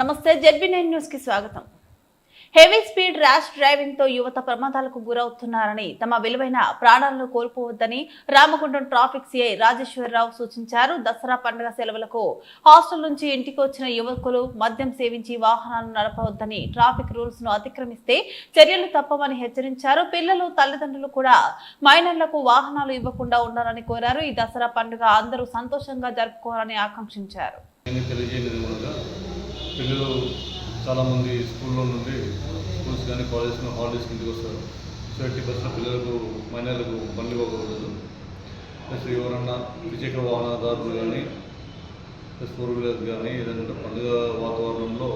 నమస్తే ZB nine న్యూస్కి స్వాగతం. హెవీ స్పీడ్ ర్యాష్ డ్రైవింగ్తో యువత ప్రమాదాలకు గురవుతున్నారని తమ విలువైన ప్రాణాలను కోల్పోవద్దని రామగుండం ట్రాఫిక్ సిఐ రాజేశ్వరరావు సూచించారు. దసరా పండుగ సెలవులకు హాస్టల్ నుంచి ఇంటికి వచ్చిన యువకులు మద్యం సేవించి వాహనాలను నడపవద్దని ట్రాఫిక్ రూల్స్ను అతిక్రమిస్తే చర్యలు తప్పవని హెచ్చరించారు. పిల్లలు తల్లిదండ్రులు కూడా మైనర్లకు వాహనాలు ఇవ్వకుండా ఉండాలని కోరారు. ఈ దసరా పండుగ అందరూ సంతోషంగా జరుపుకోవాలని ఆకాంక్షించారు. పిల్లలు చాలామంది స్కూల్లో నుండి స్కూల్స్ కానీ కాలేజ్ కానీ హాలిడేస్ ఇంటికి వస్తారు. సో ఎట్టి బస్సులో పిల్లలకు మైనర్లకు బండ్లు ఇవ్వకూడదు. ప్లస్ ఎవరన్నా ద్విచక్ర వాహనదారులు కానీ ప్లస్ ఫోర్ వీలర్స్ కానీ ఏదంటే పండుగ వాతావరణంలో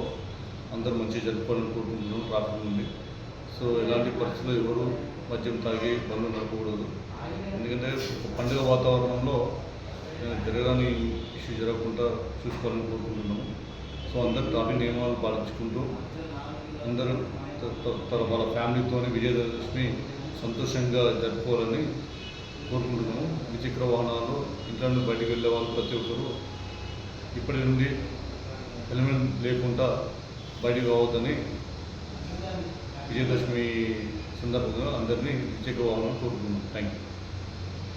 అందరూ మంచిగా జరుపుకోవాలని కోరుకుంటున్నాం ట్రాఫిక్ నుండి. సో ఎలాంటి పరిస్థితుల్లో ఎవరు మద్యం తాగి బండ్లు నడపకూడదు. ఎందుకంటే పండుగ వాతావరణంలో జరగని ఇష్యూ జరగకుండా చూసుకోవాలని కోరుకుంటున్నాము సో అందరు ట్రాఫిక్ నియమాలు పాటించుకుంటూ అందరూ తన వాళ్ళ ఫ్యామిలీతో విజయదశమి సంతోషంగా జరుపుకోవాలని కోరుకుంటున్నాము. ద్విచక్ర వాహనాలు ఇంట్లో నుండి బయటికి వెళ్ళే వాళ్ళు ప్రతి ఒక్కరు ఇప్పటి నుండి హెల్మెట్ లేకుండా బయటికి రావద్దని విజయదశమి సందర్భంగా అందరినీ ద్విచక్ర వాహనాలు కోరుకుంటున్నాం థ్యాంక్ యూ